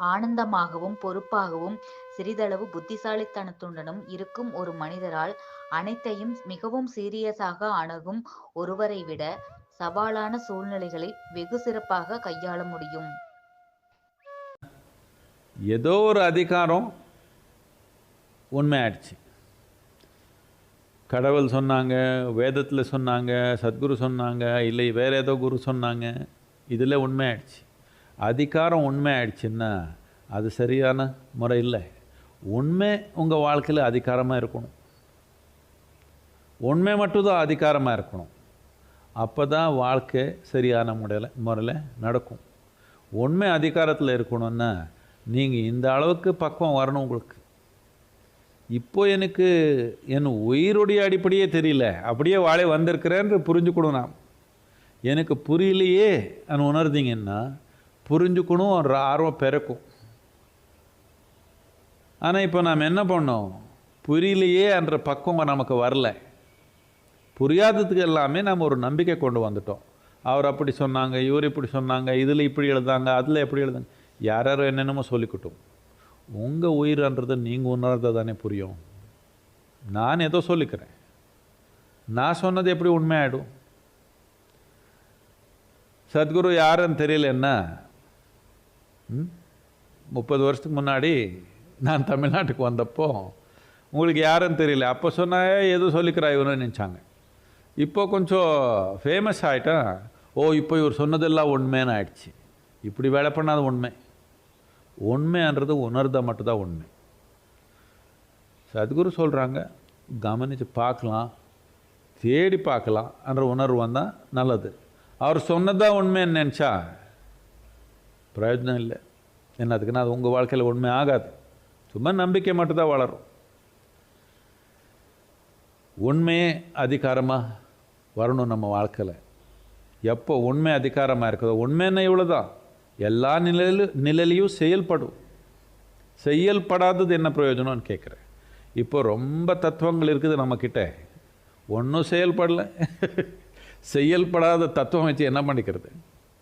ஆனந்தமாகவும் பொறுப்பாகவும் சிறிதளவு புத்திசாலித்தனத்துடனும் இருக்கும் ஒரு மனிதரால் அனைத்தையும் மிகவும் சீரியஸாக அணுகும் ஒருவரைவிட சவாலான சூழ்நிலைகளை வெகு சிறப்பாக கையாள முடியும். ஏதோ ஒரு அதிகாரம் உண்மையாயிடுச்சு கடவுள் சொன்னாங்க வேதத்தில் சொன்னாங்க சத்குரு சொன்னாங்க இல்லை வேறு ஏதோ குரு சொன்னாங்க இதில் உண்மையாயிடுச்சு அதிகாரம் உண்மை ஆயிடுச்சுன்னா அது சரியான முறை இல்லை. உண்மை உங்கள் வாழ்க்கையில் அதிகாரமாக இருக்கணும். உண்மை மட்டும்தான் அதிகாரமாக இருக்கணும். அப்போ தான் வாழ்க்கை சரியான முறையில் முறையில் நடக்கும். உண்மை அதிகாரத்தில் இருக்கணும்னா நீங்கள் இந்த அளவுக்கு பக்குவம் வரணும் உங்களுக்கு. இப்போ எனக்கு என் உயிருடைய அடிப்படையே தெரியல. அப்படியே வாழை வந்திருக்கிறேன்னு புரிஞ்சுக்கணும் நான் எனக்கு புரியலையே அனு உணர்ந்தீங்கன்னா புரிஞ்சுக்கணும் ஒரு ஆர்வம் பிறக்கும். ஆனால் இப்போ நாம் என்ன பண்ணோம்? புரியலையே என்ற பக்குவம் நமக்கு வரல. புரியாததுக்கு எல்லாமே நம்ம ஒரு நம்பிக்கை கொண்டு வந்துட்டோம். அவர் அப்படி சொன்னாங்க இவர் இப்படி சொன்னாங்க இதில் இப்படி எழுதாங்க அதில் எப்படி எழுதாங்க யார் யாரோ என்னென்னமோ சொல்லிக்கிட்டோம். உங்கள் உயிர்ன்றது நீங்கள் உணர்ந்தா தானே புரியும். நான் ஏதோ சொல்லிக்கிறேன். நான் சொன்னது எப்படி உண்மையாயிடும்? சத்குரு யாருன்னு தெரியலன்னா என்ன? முப்பது வருஷத்துக்கு முன்னாடி நான் தமிழ்நாட்டுக்கு வந்தப்போ உங்களுக்கு யாருன்னு தெரியல. அப்போ சொன்னா ஏதோ சொல்லிக்கிறா இவனு நினச்சாங்க. இப்போ கொஞ்சம் ஃபேமஸ் ஆகிட்டேன் ஓ இப்போ இவர் சொன்னதெல்லாம் உண்மைன்னு ஆயிடுச்சு. இப்படி வேலை பண்ணாத உண்மை. உண்மைன்றது உணர்தா மட்டும்தான் உண்மை. சத்குரு சொல்கிறாங்க கவனித்து பார்க்கலாம் தேடி பார்க்கலாம் என்ற உணர்வு வந்தால் நல்லது. அவர் சொன்னதான் உண்மைன்னு நினச்சா பிரயோஜனம் இல்லை. என்னதுக்குன்னா அது உங்கள் வாழ்க்கையில் உண்மை ஆகாது. சும்மா நம்பிக்கை மட்டும்தான் வளரும். உண்மையே அதிகாரமாக வரணும் நம்ம வாழ்க்கையில். எப்போ உண்மை அதிகாரமாக இருக்குதோ உண்மைன்னா இவ்வளோ தான் எல்லா நிலையிலும் நிலையிலையும் செயல்படும். செயல்படாதது என்ன பிரயோஜனம்னு கேட்குறேன். இப்போ ரொம்ப தத்துவங்கள் இருக்குது நம்மக்கிட்ட. ஒன்றும் செயல்படலை. செயல்படாத தத்துவம் வச்சு என்ன பண்ணிக்கிறது?